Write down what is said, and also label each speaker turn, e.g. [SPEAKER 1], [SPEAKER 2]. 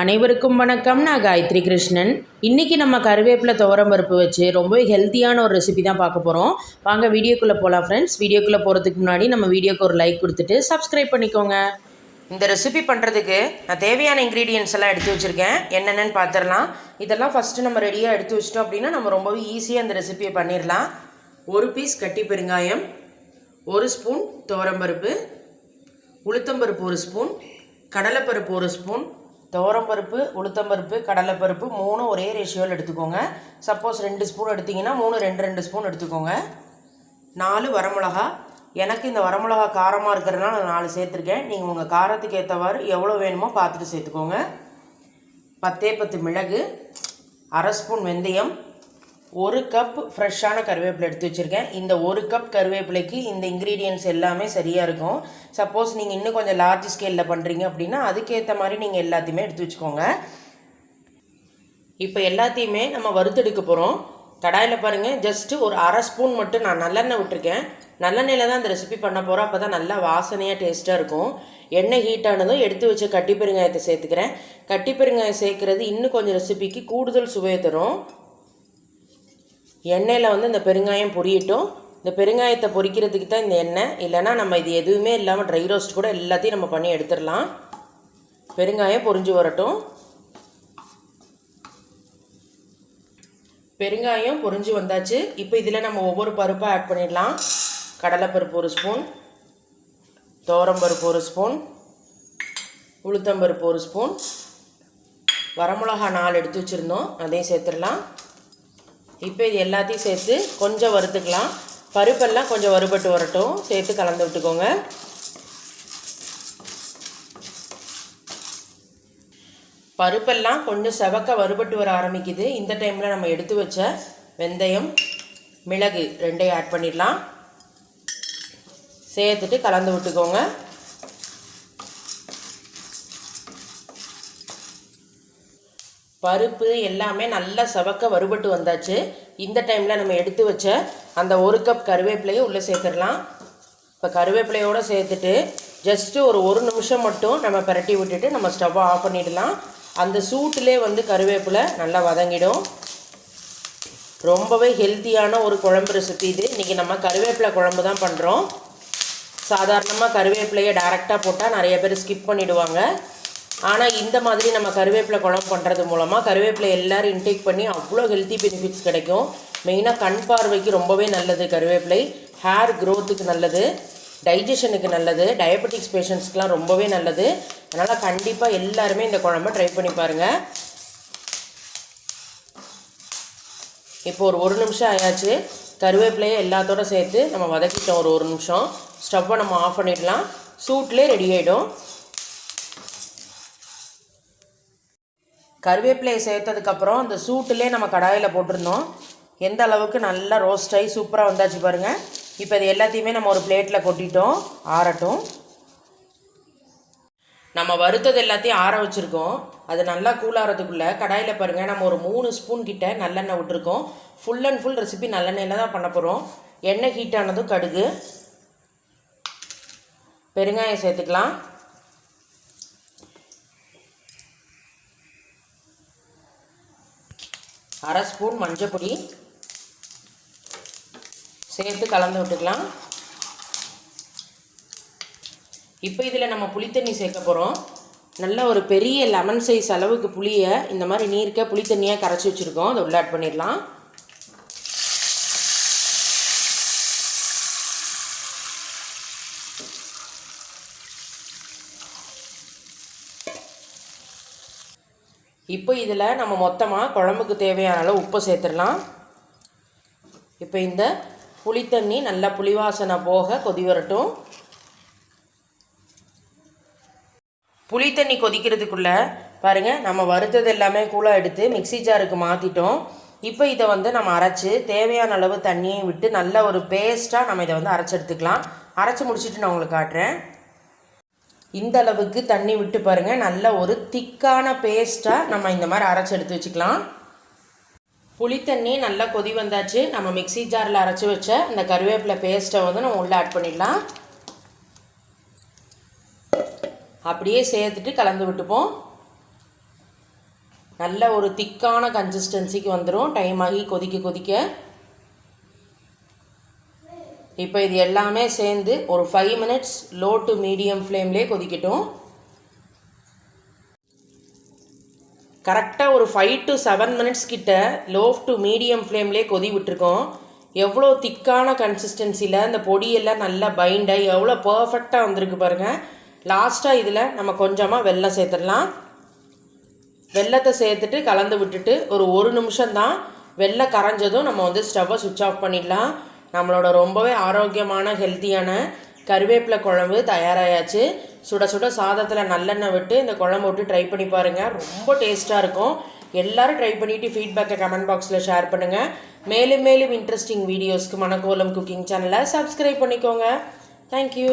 [SPEAKER 1] அனைவருக்கும் வணக்கம். நான் காயத்ரி கிருஷ்ணன். இன்றைக்கி நம்ம கருவேப்பிலை துவரம் பருப்பு வச்சு ரொம்பவே ஹெல்த்தியான ஒரு ரெசிபி தான் பார்க்க போகிறோம் வாங்க வீடியோக்குள்ளே போகலாம் ஃப்ரெண்ட்ஸ் வீடியோக்குள்ளே போகிறதுக்கு முன்னாடி நம்ம வீடியோக்கு ஒரு லைக் கொடுத்துட்டு சப்ஸ்கிரைப் பண்ணிக்கோங்க. இந்த ரெசிபி பண்ணுறதுக்கு நான் தேவையான இன்க்ரீடியன்ஸ் எல்லாம் எடுத்து வச்சுருக்கேன். என்னென்னு பார்த்துடலாம் இதெல்லாம் ஃபஸ்ட்டு நம்ம ரெடியாக எடுத்து வச்சிட்டோம் அப்படின்னா நம்ம ரொம்பவே ஈஸியாக இந்த ரெசிபியை பண்ணிடலாம் ஒரு பீஸ் கட்டி பெருங்காயம் ஒரு ஸ்பூன் துவரம்பருப்பு உளுத்தம்பருப்பு ஒரு ஸ்பூன் கடலைப்பருப்பு ஒரு ஸ்பூன் துவரம்பருப்பு உளுத்தம்பருப்பு கடலைப்பருப்பு மூணும் ஒரே ரேஷியோவில் எடுத்துக்கோங்க. சப்போஸ் ரெண்டு ஸ்பூன் எடுத்திங்கன்னா மூணு ரெண்டு ரெண்டு ஸ்பூன் எடுத்துக்கோங்க. நாலு வரமிளகா. எனக்கு இந்த வரமிளகா காரமாக இருக்கிறதுனால நான் நாலு சேர்த்துருக்கேன். நீங்கள் உங்கள் காரத்துக்கு ஏற்றவாறு எவ்வளோ வேணுமோ பார்த்துட்டு சேர்த்துக்கோங்க. பத்தே பத்து மிளகு அரை ஸ்பூன் வெந்தயம் ஒரு கப் ஃப்ரெஷ்ஷான கருவேப்பிலை எடுத்து வச்சுருக்கேன். இந்த ஒரு கப் கருவேப்பிலைக்கு இந்த இன்க்ரீடியன்ஸ் எல்லாமே சரியாக இருக்கும். சப்போஸ் நீங்கள் இன்னும் கொஞ்சம் லார்ஜ் ஸ்கேலில் பண்ணுறீங்க அப்படின்னா அதுக்கேற்ற மாதிரி நீங்கள் எல்லாத்தையுமே எடுத்து வச்சுக்கோங்க. இப்போ எல்லாத்தையுமே நம்ம வறுத்தெடுக்க போகிறோம் கடாயில் பாருங்கள் ஜஸ்ட்டு ஒரு அரை ஸ்பூன் மட்டும் நான் நல்லெண்ணெய் விட்டுருக்கேன். நல்லெண்ணெயில் தான் இந்த ரெசிபி பண்ண போகிறோம் அப்போ தான் நல்லா வாசனையாக டேஸ்ட்டாக இருக்கும். எண்ணெய் ஹீட் ஆனதும் எடுத்து வச்சு கட்டி பெருங்காயத்தை சேர்த்துக்கிறேன். கட்டி பெருங்காயம் சேர்க்குறது இன்னும் கொஞ்சம் ரெசிபிக்கு கூடுதல் சுவையை தரும். எண்ணெயில் வந்து இந்த பெருங்காயம் பொரியட்டும். இந்த பெருங்காயத்தை பொரிக்கிறதுக்கு தான் இந்த எண்ணெய். இல்லைன்னா நம்ம இது எதுவுமே இல்லாமல் ட்ரை ரோஸ்ட் கூட எல்லாத்தையும் நம்ம பண்ணி எடுத்துடலாம். பெருங்காயம் பொரிஞ்சு வரட்டும். பெருங்காயம் பொரிஞ்சு வந்தாச்சு. இப்போ இதில் நம்ம ஒவ்வொரு பருப்பாக ஆட் பண்ணிடலாம். கடலைப்பருப்பு ஒரு ஸ்பூன். பருப்பு ஒரு ஸ்பூன். உளுத்தம்பருப்பு ஒரு ஸ்பூன். வரமிளகா நாலு எடுத்து வச்சுருந்தோம். அதையும் சேர்த்துடலாம். இப்போ இது எல்லாத்தையும் சேர்த்து கொஞ்சம் வறுத்துக்கலாம். பருப்பெல்லாம் கொஞ்சம் வறுபட்டு வரட்டும். சேர்த்து கலந்து விட்டுக்கோங்க. பருப்பெல்லாம் கொஞ்சம் செவக்க வறுபட்டு வர ஆரம்பிக்குது. இந்த டைமில் நம்ம எடுத்து வச்ச வெந்தயம் மிளகு ரெண்டையும் ஆட் பண்ணிடலாம். சேர்த்துட்டு கலந்து விட்டுக்கோங்க. பருப்பு எல்லாமே நல்லா சவக்க வறுபட்டு வந்தாச்சு. இந்த டைமில் நம்ம எடுத்து வச்ச அந்த ஒரு கப் கருவேப்பிலையும் உள்ளே சேர்த்துடலாம். இப்போ கருவேப்பிலையோடு சேர்த்துட்டு ஜஸ்ட்டு ஒரு ஒரு நிமிஷம் மட்டும் நம்ம பரட்டி விட்டுட்டு நம்ம ஸ்டவ்வை ஆஃப் பண்ணிடலாம். அந்த சூட்டிலே வந்து கருவேப்பிலை நல்லா வதங்கிடும். ரொம்பவே ஹெல்த்தியான ஒரு குழம்பு ரெசிபி இது. இன்றைக்கி நம்ம கருவேப்பிலை குழம்பு தான் பண்ணுறோம் சாதாரணமாக கருவேப்பிலையை டேரெக்டாக போட்டால் நிறைய பேர் ஸ்கிப் பண்ணிவிடுவாங்க ஆனால் இந்த மாதிரி நம்ம கருவேப்பிலை குழம்பு பண்ணுறது மூலமாக கருவேப்பிலை எல்லோரும் இன்டேக் பண்ணி அவ்வளோ ஹெல்த்தி பெனிஃபிட்ஸ் கிடைக்கும். மெயினாக கண் பார்வைக்கு ரொம்பவே நல்லது கருவேப்பிலை. ஹேர் க்ரோத்துக்கு நல்லது. டைஜஷனுக்கு நல்லது. டயபெட்டிக்ஸ் பேஷண்ட்ஸ்க்கெலாம் ரொம்பவே நல்லது. அதனால் கண்டிப்பாக எல்லாருமே இந்த குழம்பை ட்ரை பண்ணி பாருங்கள் இப்போ ஒரு ஒரு நிமிஷம் ஆயாச்சு. கருவேப்பிலையை எல்லாத்தோட சேர்த்து நம்ம வதக்கிட்டோம் ஒரு ஒரு நிமிஷம். ஸ்டவ்வை நம்ம ஆஃப் பண்ணிடலாம். சூட்லேயே ரெடி ஆகிடும் கருவேப்பிலையை சேர்த்ததுக்கப்புறம் இந்த சூட்டுலேயே நம்ம கடாயில் போட்டிருந்தோம். எந்த அளவுக்கு நல்லா ரோஸ்ட் ஆகி சூப்பராக வந்தாச்சு பாருங்கள் இப்போ இது எல்லாத்தையுமே நம்ம ஒரு பிளேட்டில் கொட்டிட்டோம். ஆறட்டும். நம்ம வறுத்தது எல்லாத்தையும் ஆற வச்சுருக்கோம். அது நல்லா கூலாகிறதுக்குள்ளே கடாயில் பாருங்கள் நம்ம ஒரு மூணு ஸ்பூன் கிட்ட நல்லெண்ணெய் விட்டுருக்கோம். ஃபுல் அண்ட் ஃபுல் ரெசிபி நல்லெண்ணெயில் தான் பண்ண போகிறோம் எண்ணெய் ஹீட் ஆனதும் கடுகு. பெருங்காயம் சேர்த்துக்கலாம். அரை ஸ்பூன் மஞ்சள் பொடி. சேர்த்து கலந்து விட்டுக்கலாம். இப்போ இதில் நம்ம புளித்தண்ணி சேர்க்க போகிறோம் நல்ல ஒரு பெரிய லெமன் சைஸ் அளவுக்கு புளியை இந்த மாதிரி நீர்க்க புளித்தண்ணியாக கரைச்சி வச்சுருக்கோம். அதை உள்ளாட் பண்ணிடலாம். இப்போ இதில் நம்ம மொத்தமாக குழம்புக்கு தேவையான அளவு உப்பு சேர்த்துடலாம். இப்போ இந்த புளித்தண்ணி நல்லா புளிவாசனை போக கொதி வரட்டும். புளித்தண்ணி கொதிக்கிறதுக்குள்ளே பாருங்கள் நம்ம வறுத்தது எல்லாமே கூலாக எடுத்து மிக்சி ஜாருக்கு மாற்றிட்டோம் இப்போ இதை வந்து நம்ம அரைச்சி தேவையான அளவு தண்ணியை விட்டு நல்ல ஒரு பேஸ்ட்டாக நம்ம இதை வந்து அரைச்சி எடுத்துக்கலாம். அரைச்சி முடிச்சுட்டு நான் உங்களுக்கு காட்டுறேன். இந்த அளவுக்கு தண்ணி விட்டு பாருங்கள் நல்ல ஒரு திக்கான பேஸ்ட்டாக நம்ம இந்த மாதிரி அரைச்சி எடுத்து வச்சுக்கலாம். புளி தண்ணி நல்லா கொதி வந்தாச்சு. நம்ம மிக்சி ஜாரில் அரைச்சி வச்ச இந்த கருவேப்பிலை பேஸ்ட்டை வந்து நம்ம உள்ளே ஆட் பண்ணிடலாம். அப்படியே சேர்த்துட்டு கலந்து விட்டுப்போம். நல்ல ஒரு திக்கான கன்சிஸ்டன்சிக்கு வந்துடும் டைம் ஆகி கொதிக்க கொதிக்க. இப்போ இது எல்லாமே சேர்ந்து ஒரு five minutes low to medium ஃப்ளேம்லேயே கொதிக்கட்டும். கரெக்டாக ஒரு ஃபைவ் டு செவன் மினிட்ஸ் கிட்ட லோ டு மீடியம் ஃப்ளேம்லேயே கொதி விட்டுருக்கோம். எவ்வளோ திக்கான கன்சிஸ்டன்சியில் இந்த பொடியெல்லாம் நல்லா பைண்டாக எவ்வளோ பர்ஃபெக்டாக வந்திருக்கு பாருங்கள் லாஸ்ட்டாக இதில் நம்ம கொஞ்சமாக வெள்ளம் சேர்த்துடலாம். வெள்ளத்தை சேர்த்துட்டு கலந்து விட்டுட்டு ஒரு ஒரு நிமிஷம் தான் வெள்ளை கரைஞ்சதும் நம்ம வந்து ஸ்டவ்வை சுவிட்ச் ஆஃப் பண்ணிடலாம். நம்மளோட ரொம்பவே ஆரோக்கியமான ஹெல்த்தியான கருவேப்பிலை குழம்பு தயாராகியாச்சு சுட சுட சாதத்தில் நல்லெண்ணெய் விட்டு இந்த குழம்பு விட்டு ட்ரை பண்ணி பாருங்கள் ரொம்ப டேஸ்ட்டாக இருக்கும். எல்லாரும் ட்ரை பண்ணிவிட்டு ஃபீட்பேக்கை கமெண்ட் பாக்ஸில் ஷேர் பண்ணுங்கள் மேலும் மேலும் இன்ட்ரெஸ்டிங் வீடியோஸ்க்கு மணக்கோலம் குக்கிங் சேனலை சப்ஸ்கிரைப் பண்ணிக்கோங்க. Thank you